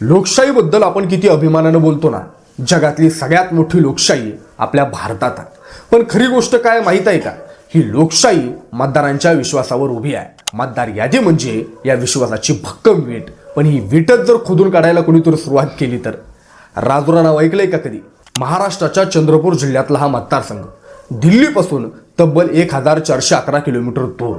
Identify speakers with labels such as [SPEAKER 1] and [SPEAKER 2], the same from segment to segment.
[SPEAKER 1] लोकशाहीबद्दल आपण किती अभिमानानं बोलतो ना जगातली सगळ्यात मोठी लोकशाही आपल्या भारतात आहे. पण खरी गोष्ट काय माहीत आहे का? ही लोकशाही मतदारांच्या विश्वासावर उभी आहे. मतदार यादी म्हणजे या विश्वासाची भक्कम वीट. पण ही वीटच जर खोदून काढायला कोणीतरी सुरुवात केली तर? राजुरा नाव ऐकलंय का कधी? महाराष्ट्राच्या चंद्रपूर जिल्ह्यातला हा मतदारसंघ. दिल्लीपासून तब्बल एक हजार चारशे अकरा किलोमीटर दूर.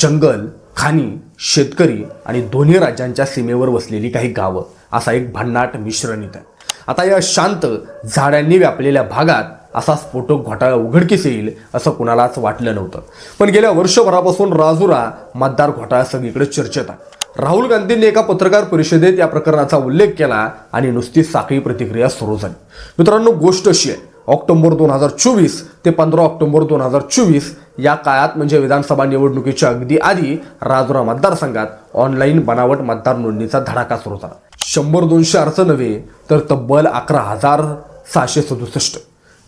[SPEAKER 1] जंगल खाणी शेतकरी आणि दोन्ही राज्यांच्या सीमेवर वसलेली काही गावं. असा एक भन्नाट मिश्रण आहे. आता या शांत झाडांनी व्यापलेल्या भागात असा स्फोटक घोटाळा उघडकीस येईल असं कुणालाच वाटलं नव्हतं. पण गेल्या वर्षभरापासून राजुरा मतदार घोटाळा सगळीकडे चर्चेत आहे. राहुल गांधींनी एका पत्रकार परिषदेत या प्रकरणाचा उल्लेख केला आणि नुसती साखळी प्रतिक्रिया सुरू झाली. मित्रांनो गोष्ट अशी आहे. ऑक्टोबर दोन हजार चोवीस ते पंधरा ऑक्टोबर दोन हजार चोवीस या काळात म्हणजे विधानसभा निवडणुकीच्या अगदी आधी राजुरा मतदारसंघात ऑनलाईन बनावट मतदार नोंदणीचा धडाका सुरू झाला. शंभर दोनशे अर्ज नव्हे तर तब्बल अकरा हजार सहाशे सदुसष्ट.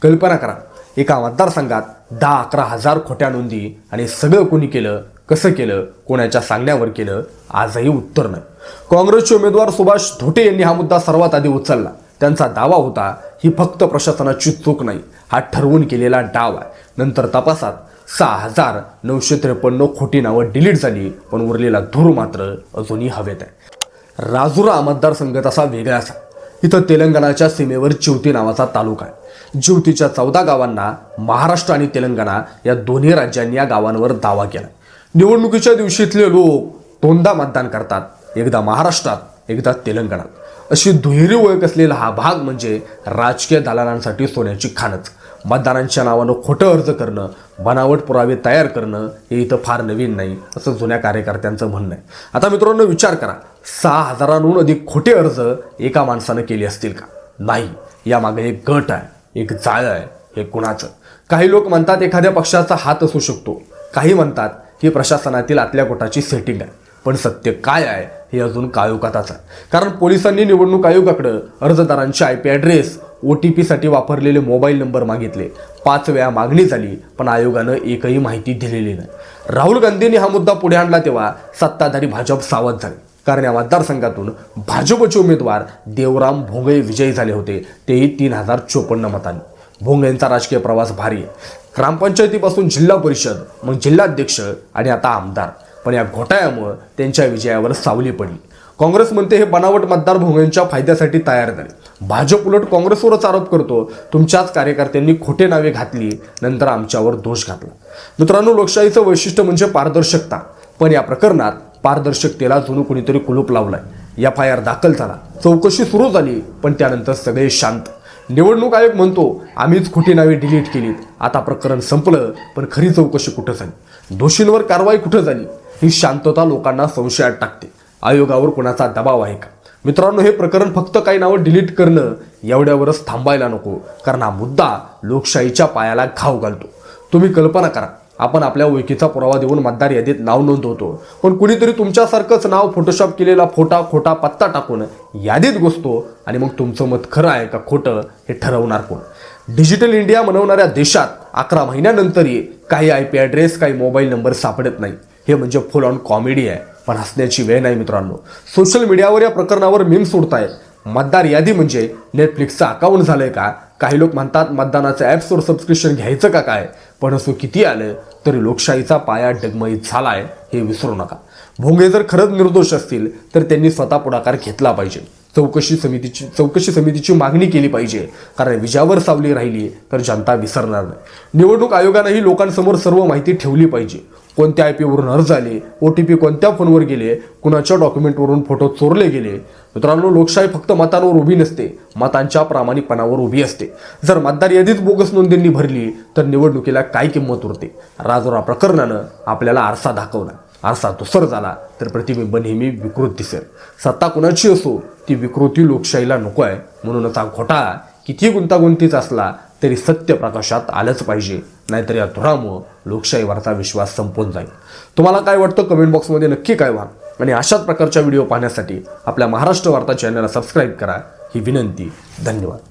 [SPEAKER 1] कल्पना करा एका मतदारसंघात दहा अकरा हजार खोट्या नोंदी आणि सगळं कोणी केलं कसं केलं कोणाच्या सांगण्यावर केलं आजही उत्तर नाही. काँग्रेसचे उमेदवार सुभाष धोटे यांनी हा मुद्दा सर्वात आधी उचलला. त्यांचा दावा होता ही फक्त प्रशासनाची चूक नाही हा ठरवून केलेला डाव आहे. नंतर तपासात सहा हजार नऊशे त्रेपन्न खोटी नावं डिलीट झाली पण उरलेला धूर मात्र अजूनही हवेत आहे. राजुरा मतदारसंघ तसा वेगळाच आहे इथं तेलंगणाच्या सीमेवर चिवती नावाचा तालुका आहे. जिवतीच्या चौदा गावांना महाराष्ट्र आणि तेलंगणा या दोन्ही राज्यांनी या गावांवर दावा केला निवडणुकीच्या दिवशीतले लोक दोनदा मतदान करतात एकदा महाराष्ट्रात एकदा तेलंगणात. अशी दुहेरी ओळख असलेला हा भाग म्हणजे राजकीय दलालांसाठी सोन्याची खाणच मतदारांच्या नावानं खोटं अर्ज करणं बनावट पुरावे तयार करणं हे इथं फार नवीन नाही असं जुन्या कार्यकर्त्यांचं म्हणणं आहे. आता मित्रांनो विचार करा सहा हजारांहून अधिक खोटे अर्ज एका माणसानं केले असतील का? नाही. यामागे एक गट आहे एक जाळं आहे हे कुणाचं? काही लोक म्हणतात एखाद्या पक्षाचा हात असू शकतो. काही म्हणतात ही प्रशासनातील आतल्या गोटाची सेटिंग आहे. पण सत्य काय आहे? हे अजून कायोकाताच आहे. कारण पोलिसांनी निवडणूक आयोगाकडं अर्जदारांचे I P address O T पीसाठी वापरलेले मोबाईल नंबर मागितले. पाच वेळा मागणी झाली पण आयोगानं एकही माहिती दिलेली नाही. राहुल गांधींनी हा मुद्दा पुढे आणला तेव्हा सत्ताधारी भाजप सावध झाले. कारण या मतदारसंघातून भाजपचे उमेदवार देवराम भोंगळे विजयी झाले होते तेही तीन हजार चोपन्न मतांनी. भोंगळेंचा राजकीय प्रवास भारी आहे. ग्रामपंचायतीपासून जिल्हा परिषद मग जिल्हाध्यक्ष आणि आता आमदार. पण या घोटाळ्यामुळं त्यांच्या विजयावर सावली पडली. काँग्रेस म्हणते हे बनावट मतदार भोंगळ्यांच्या फायद्यासाठी तयार झाले. भाजप उलट काँग्रेसवरच आरोप करतो. तुमच्याच कार्यकर्त्यांनी खोटे नावे घातली नंतर आमच्यावर दोष घातला. मित्रांनो लोकशाहीचं वैशिष्ट्य म्हणजे पारदर्शकता. पण या प्रकरणात पारदर्शकतेला जुनू कुणीतरी कुलूप लावलाय. एफ आय आर दाखल झाला. चौकशी सुरू झाली पण त्यानंतर सगळे शांत. निवडणूक आयोग म्हणतो आम्हीच खोटी नावे डिलीट केलीत. आता प्रकरण संपलं पण खरी चौकशी कुठं झाली? दोषींवर कारवाई कुठं झाली? ही शांतता लोकांना संशयात टाकते. आयोगावर कोणाचा दबाव आहे का? मित्रांनो हे प्रकरण फक्त काही नावं डिलीट करणं एवढ्यावरच थांबायला नको. कारण हा मुद्दा लोकशाहीच्या पायाला घाव घालतो. तुम्ही कल्पना करा आपण आपल्या ओळखीचा पुरावा देऊन मतदार यादीत नाव नोंदवतो. पण कुणीतरी तुमच्यासारखंच नाव फोटोशॉप केलेला फोटा खोटा पत्ता टाकून यादीत घुसतो आणि मग तुमचं मत खरं आहे का खोटं हे ठरवणार कोण? डिजिटल इंडिया बनवणाऱ्या देशात अकरा महिन्यानंतरही काही आय पी ॲड्रेस काही मोबाईल नंबर सापडत नाही. हे म्हणजे फुल ऑन कॉमेडी आहे. पण हसण्याची वेळ नाही मित्रांनो. सोशल मीडियावर या प्रकरणावर मीम्स उडतायत. मतदार यादी म्हणजे नेटफ्लिक्सचं अकाउंट झालंय का? काही लोक म्हणतात मतदानाचं ॲप्सवर सबस्क्रिप्शन घ्यायचं का काय? पण असं किती आलं तरी लोकशाहीचा पाया डगमळीत झालाय हे विसरू नका. भोंगे जर खरंच निर्दोष असतील तर त्यांनी स्वतः पुढाकार घेतला पाहिजे. चौकशी समितीची चौकशी समितीची मागणी केली पाहिजे. कारण विजावर सावली राहिली तर जनता विसरणार नाही. निवडणूक आयोगानंही लोकांसमोर सर्व माहिती ठेवली पाहिजे. कोणत्या आय पीवरून अर्ज आले ओ टी पी कोणत्या फोनवर गेले कुणाच्या डॉक्युमेंटवरून फोटो चोरले गेले. मित्रांनो लोकशाही फक्त मतांवर उभी नसते मतांच्या प्रामाणिकपणावर उभी असते. जर मतदार यादीत बोगस नोंदींनी भरली तर निवडणुकीला काय किंमत उरते? राजोरा प्रकरणानं आपल्याला आरसा दाखवला. आरसा दुसर झाला तर प्रतिबिंब नेहमी विकृत दिसेल. सत्ता कुणाची असो ती विकृती लोकशाहीला नको आहे. म्हणूनच हा घोटाळा किती गुंतागुंतीचा असला तरी सत्य प्रकाशात आलंच पाहिजे. नाहीतर या धुरामुळं लोकशाहीवरचा विश्वास संपून जाईल. तुम्हाला काय वाटतं? कमेंट बॉक्समध्ये नक्की काय आणि अशाच प्रकारच्या व्हिडिओ पाहण्यासाठी आपल्या महाराष्ट्र वार्ता चॅनलला सबस्क्राईब करा. ही विनंती. धन्यवाद.